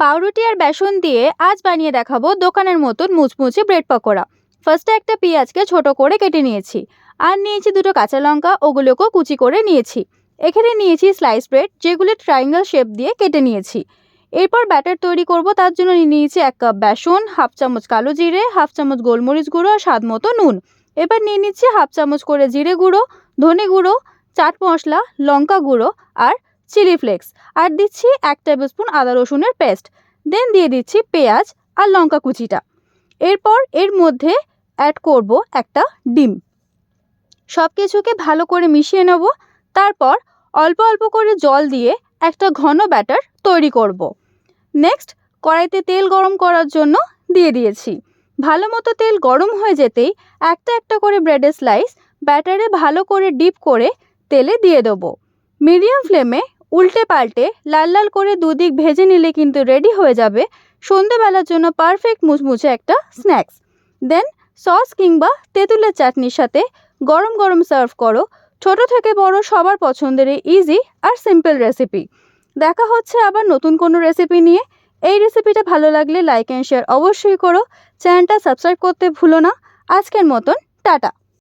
পাউরুটি আর বেসন দিয়ে আজ বানিয়ে দেখাবো দোকানের মতন মুচমুচে ব্রেড পকোড়া। ফার্স্টে একটা পেঁয়াজকে ছোট করে কেটে নিয়েছি, আর নিয়েছি দুটো কাঁচা লঙ্কা, ওগুলোকেও কুচি করে নিয়েছি। এখানে নিয়েছি স্লাইস ব্রেড যেগুলো ট্রায়াঙ্গেল শেপ দিয়ে কেটে নিয়েছি। এরপর ব্যাটার তৈরি করব, তার জন্য নিয়ে নিয়েছি এক কাপ বেসন হাফ চামচ কালো জিরে হাফ চামচ গোলমরিচ গুঁড়ো আর স্বাদ মতো নুন। এবার নিয়ে নিচ্ছি হাফ চামচ করে জিরে গুঁড়ো, ধনে গুঁড়ো, চাট মশলা, লঙ্কা গুঁড়ো আর চিলি ফ্লেক্স। আর দিচ্ছি এক টেবিল স্পুন আদা রসুনের পেস্ট দেন দিয়ে দিচ্ছি পেঁয়াজ আর লঙ্কা কুচিটা। এরপর এর মধ্যে অ্যাড করব একটা ডিম। সব কিছুকে ভালো করে মিশিয়ে নেব। তারপর অল্প অল্প করে জল দিয়ে একটা ঘন ব্যাটার তৈরি করব। নেক্সট কড়াইতে তেল গরম করার জন্য দিয়ে দিয়েছি। ভালো মতো তেল গরম হয়ে যেতেই একটা একটা করে ব্রেডের স্লাইস ব্যাটারে ভালো করে ডিপ করে তেলে দিয়ে দেবো। মিডিয়াম ফ্লেমে উল্টে পাল্টে লাল লাল করে দুদিক ভেজে নিলে কিন্তু রেডি হয়ে যাবে সন্ধেবেলার জন্য পারফেক্ট মুচমুচে একটা স্ন্যাক্স দেন সস কিংবা তেঁতুলের চাটনির সাথে গরম গরম সার্ভ করো। ছোট থেকে বড় সবার পছন্দের এই ইজি আর সিম্পল রেসিপি দেখা হচ্ছে আবার নতুন কোনো রেসিপি নিয়ে। এই রেসিপিটা ভালো লাগলে লাইক অ্যান্ড শেয়ার অবশ্যই করো। চ্যানেলটা সাবস্ক্রাইব করতে ভুলো না। আজকের মতন, টাটা।